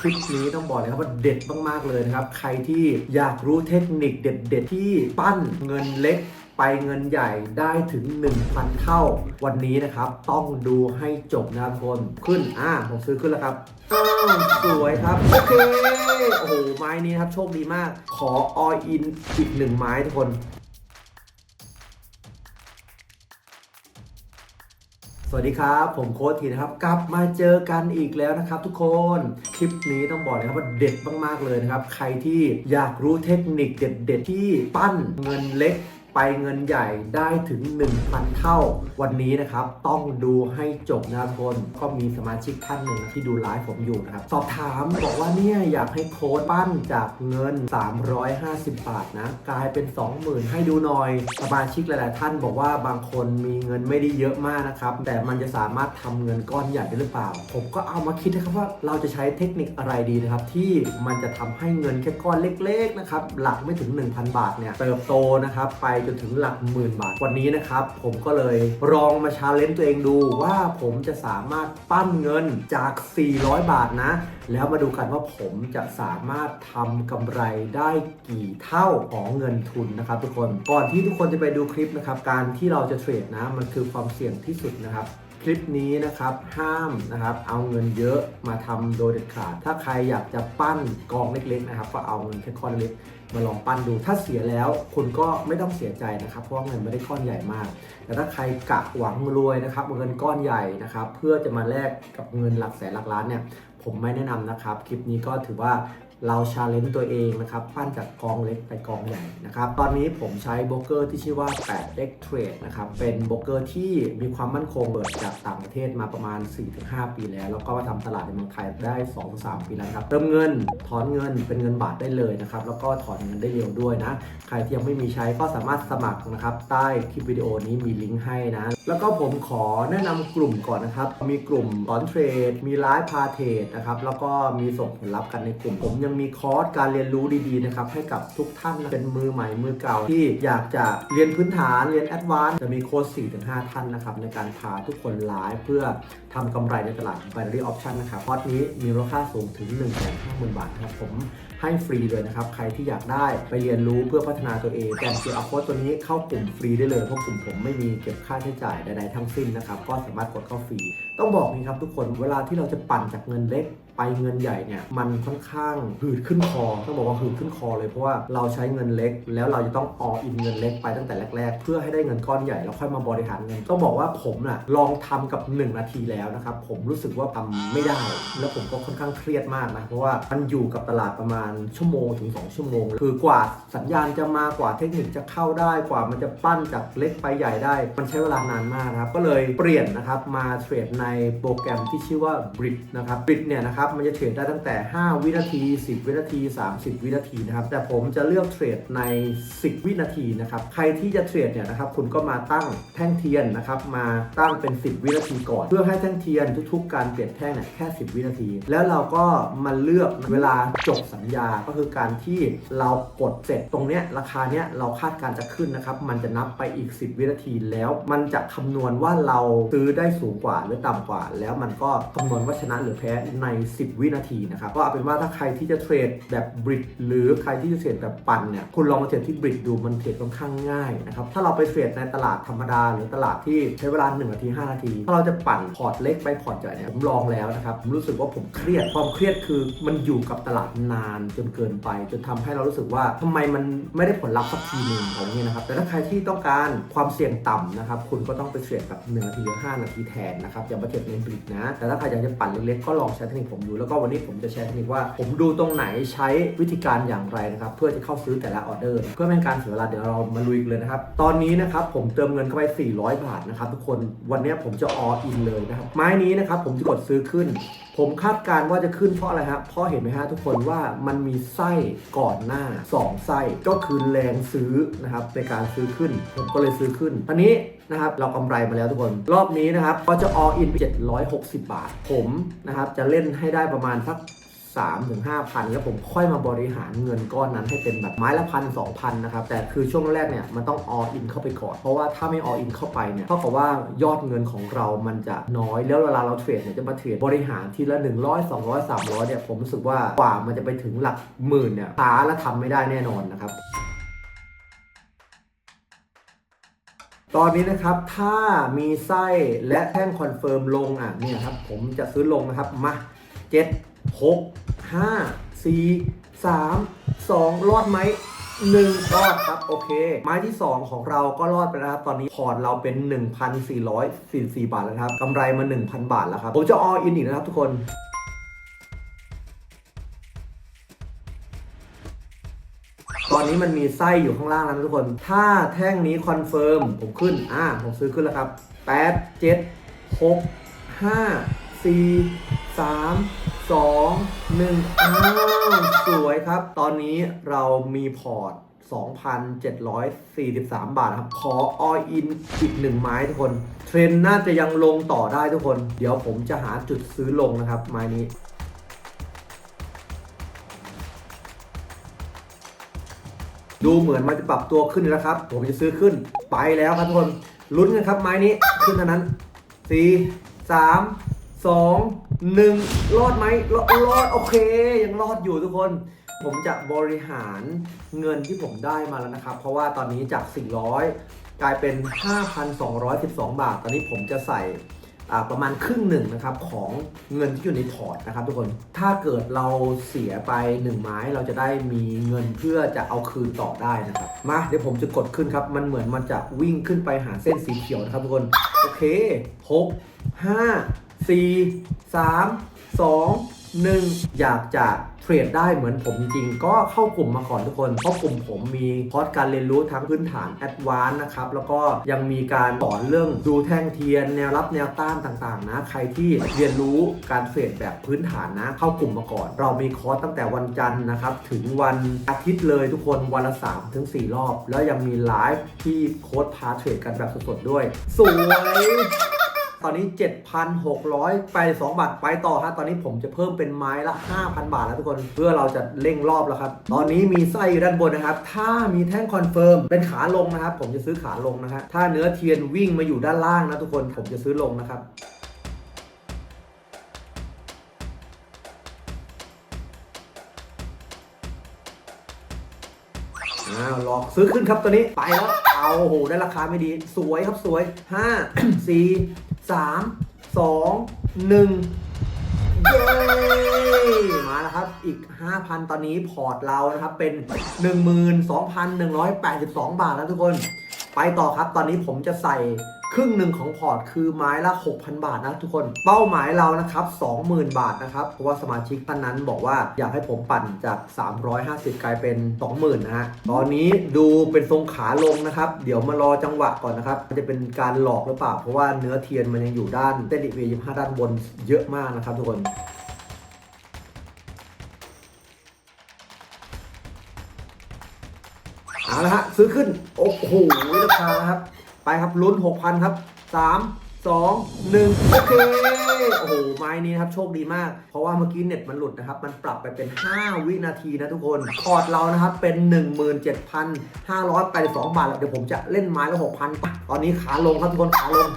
คลิปนี้ต้องบอกเลยครับว่าเด็ดมากๆเลยนะครับ ใครที่อยากรู้เทคนิคเด็ดๆ ที่ปั้นเงินเล็กไปเงินใหญ่ได้ถึง 1,000 เท่า วันนี้นะครับ ต้องดูให้จบนะครับทุกคนขึ้นอ่าผมซื้อขึ้นแล้วครับอ้าวสวยครับ โอเค โอ้โห ไม้นี้นะครับ โชคดีมาก ขอออินอีกหนึ่งไม้ทุกคน สวัสดีครับ ผมโค้ชทีนะครับ กลับมาเจอกันอีกแล้วนะครับ ทุกคนคลิปนี้ต้องบอกเลยครับว่าเด็ดมากๆเลยนะครับ ใครที่อยากรู้เทคนิคเด็ด ๆ ที่ปั้นเงินเล็ก ไปเงินใหญ่ได้ถึง 1,000 เท่า วันนี้นะครับ ต้องดูให้จบนะครับทุกคนก็มีสมาชิกท่านหนึ่งที่ดูไลฟ์ผมอยู่นะครับ สอบถามบอกว่าเนี่ยอยากให้โค้ดปั้นจากเงิน 350 บาทนะ กลายเป็น 20,000 ให้ดูหน่อย สมาชิกหลาย ๆ ท่านบอกว่าบางคนมีเงินไม่ได้เยอะมากนะครับ แต่มันจะสามารถทำเงินก้อนใหญ่ได้หรือเปล่า ผมก็เอามาคิดนะครับว่าเราจะใช้เทคนิคอะไรดีนะครับ ที่มันจะทำให้เงินแค่ก้อนเล็ก ๆ นะครับหลักไม่ถึง 1,000 บาทเนี่ยเติบโตนะครับไปจนถึงหลักหมื่นบาทวันนี้นะครับ ผมก็เลยลองมาชาเลนจ์ตัวเองดูว่าผมจะสามารถปั้นเงินจาก 400 บาทนะ แล้วมาดูกันว่าผมจะสามารถทำกำไรได้กี่เท่าของเงินทุนนะครับ ทุกคนก่อนที่ทุกคนจะไปดูคลิปนะครับการที่เราจะเทรดนะมันคือความเสี่ยงที่สุดนะครับ คลิปนี้นะครับห้ามนะครับเอาเงินเยอะมาทำโดยเด็ดขาด ถ้าใครอยากจะปั้นกองเล็กๆนะครับ ก็เอาเงินแค่ก้อนเล็กมาลองปั้นดู ถ้าเสียแล้วคุณก็ไม่ต้องเสียใจนะครับ เพราะว่าเงินไม่ได้ก้อนใหญ่มาก แต่ถ้าใครกะหวังรวยนะครับเงินก้อนใหญ่นะครับ เพื่อจะมาแลกกับเงินหลักแสนหลักล้านเนี่ยผมไม่แนะนำนะครับ คลิปนี้ก็ถือว่า เราชาเลนจ์ตัวเองนะครับปั้นจากกองเล็กไปกองใหญ่นะครับ ตอนนี้ผมใช้โบรกเกอร์ที่ชื่อว่า 8x Trade นะครับ เป็นโบรกเกอร์ที่มีความมั่นคงเปิดจากต่างประเทศมาประมาณ 4-5 ปีแล้ว แล้วก็มาทำตลาดในเมืองไทยได้ 2-3 ปีแล้วครับ เติมเงิน ถอนเงินเป็นเงินบาทได้เลยนะครับ แล้วก็ถอนเงินได้เร็วด้วยนะ ใครที่ยังไม่มีใช้ก็สามารถสมัครนะครับ ใต้คลิปวิดีโอนี้มีลิงก์ให้นะ แล้วก็ผมขอแนะนำกลุ่มก่อนนะครับ มีกลุ่มสอนเทรด มีไลฟ์พาเทรดนะครับ แล้วก็มีส่งผลลัพธ์กันในกลุ่ม ผมยังมีคอร์สการเรียนรู้ดีๆนะครับให้กับทุกท่านนะเป็นมือใหม่มือเก่าที่อยากจะเรียนพื้นฐานเรียนแอดวานซ์จะมีโค้ช4-5 ท่านนะครับในการพาทุกคนไลฟ์เพื่อทำกำไรในตลาด binary option นะครับคอร์สนี้มีราคาสูงถึง 150,000 บาทนะครับผม ให้ฟรีเลยนะครับ ใครที่อยากได้ไปเรียนรู้เพื่อพัฒนาตัวเองแต่เกียร์อัพโค้ดตัวนี้เข้ากลุ่มฟรีได้เลยเพราะกลุ่มผมไม่มีเก็บค่าใช้จ่ายใดๆทั้งสิ้นนะครับก็สามารถกดเข้าฟรี ต้องบอกนี้ครับทุกคนเวลาที่เราจะปั่นจากเงินเล็กไปเงินใหญ่เนี่ยมันค่อนข้างหืดขึ้นคอต้องบอกว่าหืดขึ้นคอเลยเพราะว่าเราใช้เงินเล็ก แล้วเราจะต้องอออินเงินเล็กไปตั้งแต่แรก ๆ เพื่อให้ได้เงินก้อนใหญ่แล้วค่อยมาบริหารเงินต้องบอกว่าผมน่ะลองทำกับ 1 นาทีแล้วนะครับผมรู้สึกว่าทำไม่ได้ แล้วผมก็ค่อนข้างเครียดมากนะเพราะว่ามันอยู่กับตลาดประมาณชั่วโมงถึง 2 ชั่วโมง คือกว่าสัญญาณจะมากว่าเทคนิคจะเข้าได้กว่ามันจะปั้นจากเล็กไปใหญ่ได้ มันใช้เวลานานมากนะครับก็เลยเปลี่ยนนะครับมาเทรดในโปรแกรมที่ชื่อว่า Brit นะครับ Brit เนี่ยนะครับมันจะเทรดได้ตั้งแต่ 5 วินาที 10 วินาที 30 วินาทีนะครับแต่ผมจะเลือกเทรดใน 10 วินาทีนะครับใครที่จะเทรดเนี่ยนะครับคุณก็มาตั้งแท่งเทียนนะครับมาตั้งเป็น 10 วินาทีก่อน เพื่อให้แท่งเทียนทุก ๆ การเปลี่ยนแท่งเนี่ยแค่ 10 วินาที แล้วเราก็มาเลือกเวลาจบสัญญาก็คือการที่เรากดเสร็จตรงเนี้ยราคาเนี้ยเราคาดการจะขึ้นนะครับ มันจะนับไปอีก 10 วินาทีแล้ว มันจะคำนวณว่าเราซื้อได้สูงกว่าหรือต่ำกว่า แล้วมันก็คำนวณว่าชนะหรือแพ้ใน 10 วินาทีนะครับก็เอาเป็นว่าถ้าใครที่จะเทรดแบบบริดหรือใครที่จะเทรดแบบปั่นเนี่ยคุณลองมาเทรดที่บริดดูมันเทรดค่อนข้างง่ายนะครับถ้าเราไปเทรดในตลาดธรรมดา หรือตลาดที่ใช้เวลา1นาที5นาทีถ้าเราจะปั่นพอร์ตเล็กไปพอร์ตใหญ่เนี่ยผมลองแล้วนะครับผมรู้สึกว่าผมเครียดความเครียดคือมันอยู่กับตลาดนานจนเกินไป จนทำให้เรารู้สึกว่าทำไมมันไม่ได้ผลลัพธ์สักทีหนึ่งอะไรเงี้ยนะครับ แต่ถ้าใครที่ต้องการความเสี่ยงต่ำนะครับ คุณก็ต้องไปเทรดแบบ1นาทีหรือ5นาทีแทนนะครับอย่ามาเทรดในบริดนะ แต่ถ้าใครอยากจะปั่นเล็กๆก็ลองใช้เทคนิคผมดู แล้วก็วันนี้ผมจะแชร์เทคนิคว่า ผมดูตรงไหนใช้วิธีการอย่างไรนะครับเพื่อจะเข้าซื้อแต่ละออเดอร์ เพื่อไม่ให้การเสียเวลาเดี๋ยวเรามาลุยกันเลยนะครับตอนนี้นะครับผมเติมเงินเข้าไป 400 บาทนะครับทุกคนวันนี้ผมจะอออินเลยนะครับไม้นี้นะครับผมจะกดซื้อขึ้น ผมคาดการณ์ว่าจะขึ้นเพราะอะไรครับเพราะเห็นไหมฮะทุกคนว่ามันมีไส้ก่อนหน้า 2 ไส้ก็คือแรงซื้อนะครับในการซื้อขึ้น ผมก็เลยซื้อขึ้นอันนี้นะครับเรากำไรมาแล้วทุกคน รอบนี้นะครับก็จะ all in 760 บาท ผมนะครับจะเล่นให้ได้ประมาณสัก 3ถึง5,000แล้วผมค่อยมาบริหารเงินก้อนนั้นให้เป็นแบบไม้ละพันสองพันนะครับ แต่คือช่วงแรกเนี่ยมันต้อง all in เข้าไปก่อน เพราะว่าถ้าไม่ all in เข้าไปเนี่ยเท่ากับว่ายอดเงินของเรามันจะน้อย แล้วเวลาเราเทรดเนี่ยจะมาเทรดบริหารทีละ 100 200 300เนี่ยผมรู้สึกว่ากว่ามันจะไปถึงหลักหมื่นเนี่ยช้าและทำไม่ได้แน่นอนนะครับตอนนี้นะครับ ถ้ามีไส้และแท่งคอนเฟิร์มลงอะเนี่ยครับ ผมจะซื้อลงนะครับ มาเจ็ด หกห้าสี่สามสองรอดไหมหนึ่งรอดครับ โอเค ไม้ที่ 2 ของเราก็รอดไปแล้วครับ ตอนนี้พอร์ตเราเป็น 1,444 บาทแล้วครับกำไรมา 1,000 บาทแล้วครับ ผมจะออินอีกนะครับทุกคนตอนนี้มันมีไส้อยู่ข้างล่างแล้วนะทุกคน ถ้าแท่งนี้คอนเฟิร์มผมขึ้น อ่า ผมซื้อขึ้นแล้วครับ 8 7 6 5 4 3 2 1อ้าวสวยครับ ตอนนี้เรามีพอร์ต 2,743 บาทครับขอออินอีกหนึ่งไม้ทุกคน เทรนน่าจะยังลงต่อได้ทุกคน เดี๋ยวผมจะหาจุดซื้อลงนะครับ ไม้นี้ดูเหมือนมันจะปรับตัวขึ้นแล้วครับ ผมจะซื้อขึ้นไปแล้วครับทุกคน ลุ้นกันครับไม้นี้ ขึ้นเท่านั้นสี่สาม สองหนึ่งรอดไหมรอดรอดโอเค ยังรอดอยู่ทุกคน ผมจะบริหารเงินที่ผมได้มาแล้วนะครับ เพราะว่าตอนนี้จาก 400 กลายเป็น 5,212 บาท ตอนนี้ผมจะใส่ประมาณครึ่งหนึ่งนะครับของเงินที่อยู่ในพอร์ตนะครับ ทุกคนถ้าเกิดเราเสียไป1ไม้เราจะได้มีเงินเพื่อจะเอาคืนต่อได้นะครับมาเดี๋ยวผมจะกดขึ้นครับ มันเหมือนมันจะวิ่งขึ้นไปหาเส้นสีเขียวนะครับทุกคนโอเค6 5 4 3 2 1 อยากจะเทรดได้เหมือนผมจริงๆ ก็เข้ากลุ่มมาก่อนทุกคน เพราะกลุ่มผมมีคอร์สการเรียนรู้ทั้งพื้นฐานแอดวานซ์นะครับ แล้วก็ยังมีการสอนเรื่องดูแท่งเทียน แนวรับแนวต้านต่างๆ นะ ใครที่เรียนรู้การเทรดแบบพื้นฐานนะ เข้ากลุ่มมาก่อน เรามีคอร์สตั้งแต่วันจันทร์นะครับ ถึงวันอาทิตย์เลยทุกคนวันละ3ถึง4รอบ แล้วยังมีไลฟ์ที่โค้ดพาเทรดกันแบบสดๆด้วยสวย ตอนนี้ 7,682 บาทไปต่อฮะตอนนี้ผมจะเพิ่มเป็นไม้ละ 5,000 บาทแล้วทุกคนเพื่อเราจะเร่งรอบแล้วครับ ตอนนี้มีไส้อยู่ด้านบนนะครับ ถ้ามีแท่งคอนเฟิร์มเป็นขาลงนะครับ ผมจะซื้อขาลงนะฮะถ้าเนื้อเทียนวิ่งมาอยู่ด้านล่างนะทุกคนผมจะซื้อลงนะครับอ้าวหลอกซื้อขึ้นครับตัวนี้ไปแล้วเอาโอ้โหได้ราคาไม่ดี สวยครับสวย 5 4 3 2 1เย้มาแล้วครับอีก 5,000 ตอนนี้พอร์ตเรานะครับเป็น 12,182 บาทแล้วทุกคน ไปต่อครับตอนนี้ผมจะใส่ ครึ่งหนึ่งของพอร์ตคือไม้ละ 6,000 บาทนะทุกคน เป้าหมายเรานะครับ 20,000 บาทนะครับ เพราะว่าสมาชิกท่านนั้นบอกว่าอยากให้ผมปั่นจาก 350 กลายเป็น 20,000 นะฮะ ตอนนี้ดูเป็นทรงขาลงนะครับ เดี๋ยวมารอจังหวะก่อนนะครับ มันจะเป็นการหลอกหรือเปล่า เพราะว่าเนื้อเทียนมันยังอยู่ด้านเส้นอีเวีย25 ด้านบนเยอะมากนะครับทุกคนเอาละฮะซื้อขึ้น โอ้โหราคาครับ ไปครับลุ้น 6,000 ครับ 3 2 1 โอเค โอ้โห ไม้นี้นะครับโชคดีมาก เพราะว่าเมื่อกี้เน็ตมันหลุดนะครับ มันปรับไปเป็น 5 วินาทีนะทุกคนคอร์ดเรานะครับ เป็น 17,582 บาทแล้วเดี๋ยวผมจะเล่นไม้ละ6,000ตอนนี้ขาลงครับทุกคน ขาลง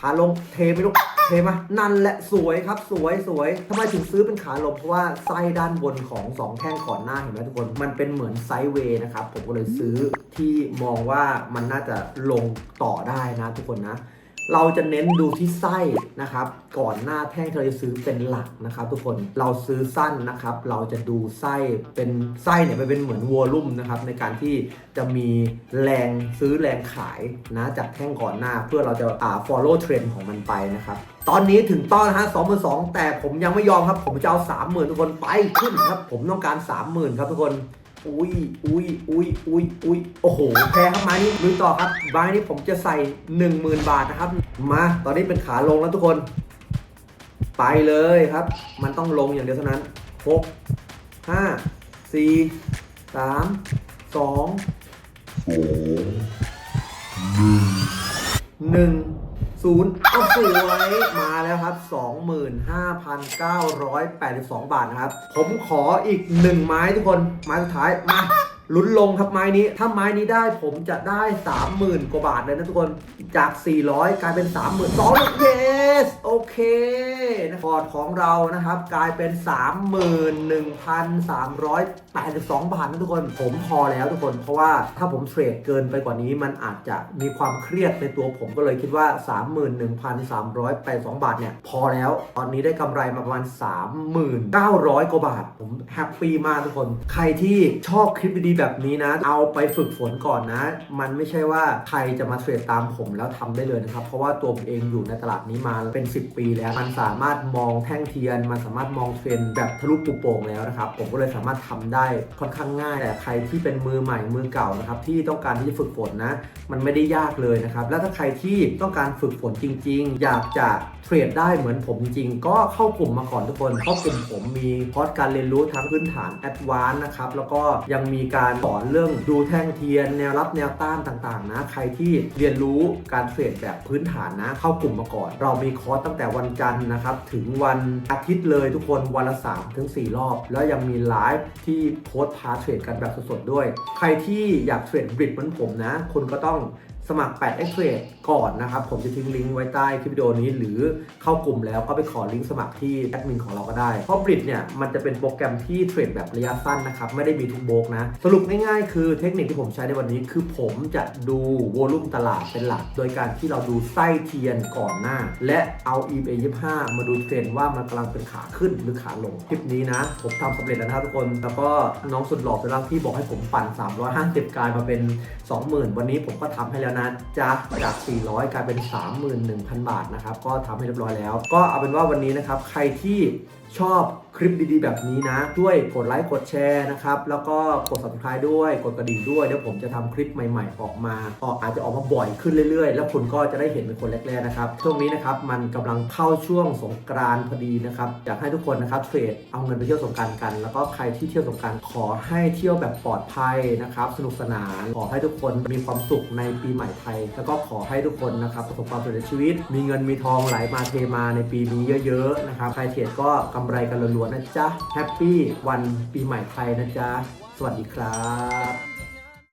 ขาลงเทไม่ลูก เคไหมนั่นแหละสวยครับสวยสวยทำไมถึงซื้อเป็นขาลงเพราะว่าไส้ด้านบนของ2แท่งขอนหน้าเห็นไหมทุกคน มันเป็นเหมือนไซด์เวย์นะครับ ผมก็เลยซื้อที่มองว่ามันน่าจะลงต่อได้นะทุกคนนะ เราจะเน้นดูที่ไส้นะครับ ก่อนหน้าแท่งที่เราจะซื้อเป็นหลักนะครับ ทุกคนเราซื้อสั้นนะครับ เราจะดูไส้เป็นไส้เนี่ยมันเป็นเหมือนวอลลุ่มนะครับ ในการที่จะมีแรงซื้อแรงขายนะจากแท่งก่อนหน้าเพื่อเราจะอ่า follow trend ของมันไปนะครับ ตอนนี้ถึงต้อนนะฮะสองหมื่นสองแต่ผมยังไม่ยอมครับ ผมจะเอาสามหมื่นทุกคนไปขึ้นครับ ผมต้องการสามหมื่นครับทุกคน อุ้ยอุ้ยอุ้ยอุ้ยอุ้ยโอ้โหแพ้ครับไม้นี้ลุยต่อครับไม้นี้ผมจะใส่ 10,000 บาทนะครับ มาตอนนี้เป็นขาลงแล้วทุกคน ไปเลยครับ มันต้องลงอย่างเดียวเท่านั้น 6 5 4 3 2 1 ก็สวยมาแล้วครับ 25,982 บาทนะครับ ผมขออีก 1 ไม้ทุกคน ไม้สุดท้าย มา ลุ้นลงครับไม้นี้ ถ้าไม้นี้ได้ผมจะได้ 30,000 กว่าบาทเลยนะทุกคน จาก 400 กลายเป็น32,000เยสโอเคนะพอร์ตของเรานะครับ กลายเป็น 31,382 บาทนะทุกคน ผมพอแล้วทุกคน เพราะว่าถ้าผมเทรดเกินไปกว่านี้มันอาจจะมีความเครียดในตัวผมก็เลยคิดว่า 31,382 บาทเนี่ย พอแล้ว ตอนนี้ได้กำไรมาประมาณ 3,900 กว่าบาท ผมแฮปปี้มากทุกคน ใครที่ชอบคลิปดีแบบนี้นะ เอาไปฝึกฝนก่อนนะ มันไม่ใช่ว่าใครจะมาเทรดตามผมแล้วทำได้เลยนะครับ เพราะว่าตัวผมเองอยู่ในตลาดนี้มาเป็น 10 ปีแล้ว มันสามารถมองแท่งเทียน มันสามารถมองเทรนแบบทะลุปุโป่งแล้วนะครับ ผมก็เลยสามารถทำได้ค่อนข้างง่าย แต่ใครที่เป็นมือใหม่มือเก่านะครับที่ต้องการที่จะฝึกฝนนะ มันไม่ได้ยากเลยนะครับ แล้วถ้าใครที่ต้องการฝึกฝนจริง ๆ อยากจะเทรดได้เหมือนผมจริงๆก็เข้ากลุ่มมาก่อนทุกคน เพราะกลุ่มผมมีคอร์สการเรียนรู้ทั้งพื้นฐานแอดวานซ์นะครับ แล้วก็ยังมีการสอนเรื่องดูแท่งเทียน แนวรับแนวต้านต่างๆ นะ ใครที่เรียนรู้การเทรดแบบพื้นฐานนะ เข้ากลุ่มมาก่อน เรามีคอร์สตั้งแต่วันจันทร์นะครับ ถึงวันอาทิตย์เลยทุกคนวันละ3ถึง4รอบ แล้วยังมีไลฟ์ที่โค้ดพาเทรดกันแบบสดๆด้วย ใครที่อยากเทรดบริดเหมือนผมนะคุณก็ต้อง สมัคร8 x t r a d e ก่อนนะครับ ผมจะทิ้งลิงก์ไว้ใต้คลิปวิดีโอนี้ หรือเข้ากลุ่มแล้วก็ไปขอลิงก์สมัครที่แอดมินของเราก็ได้ เพราะบริดเนี่ยมันจะเป็นโปรแกรมที่เทรดแบบระยะสั้นนะครับ ไม่ได้มีทุกโบกนะ สรุปง่ายๆ คือเทคนิคที่ผมใช้ในวันนี้ คือผมจะดูโวลุ่มตลาดเป็นหลัก โดยการที่เราดูไส้เทียนก่อนหน้า และเอา EBA 25 มาดูเทรนด์ว่ามันกำลังเป็นขาขึ้นหรือขาลงคลิปนี้นะ ผมทำสำเร็จแล้วนะทุกคน แล้วก็น้องสุดหล่อสุดรักที่บอกให้ผมปั่น 350กลายมาเป็น 20,000 วันนี้ผมก็ทำให้แล้วนะจ๊ะจาก 400 กลายเป็น 31,000 บาทนะครับ ก็ทำให้เรียบร้อยแล้ว ก็เอาเป็นว่าวันนี้นะครับ ใครที่ชอบ คลิปดีๆ แบบนี้นะด้วยกดไลค์กดแชร์นะครับ แล้วก็กด subscribe ด้วย กดกระดิ่งด้วย เดี๋ยวผมจะทำคลิปใหม่ๆ ออกมาออกอาจจะออกมาบ่อยขึ้นเรื่อยๆ แล้วคุณก็จะได้เห็นเป็นคนแรกๆนะครับ ช่วงนี้นะครับมันกำลังเข้าช่วงสงกรานต์พอดีนะครับ อยากให้ทุกคนนะครับเทรดเอาเงินไปเที่ยวสงกรารกัน แล้วก็ใครที่เที่ยวสงกรารขอให้เที่ยวแบบปลอดภัยนะครับ สนุกสนาน ขอให้ทุกคนมีความสุขในปีใหม่ไทย แล้วก็ขอให้ทุกคนนะครับประสบความสำเร็จในชีวิต มีเงินมีทองไหลมาเทมาในปีนี้เยอะๆนะครับ ใครเทรดก็กำไรกันล้วนนะจ๊ะแฮปปี้วันปีใหม่ไทยนะจ๊ะ สวัสดีครับ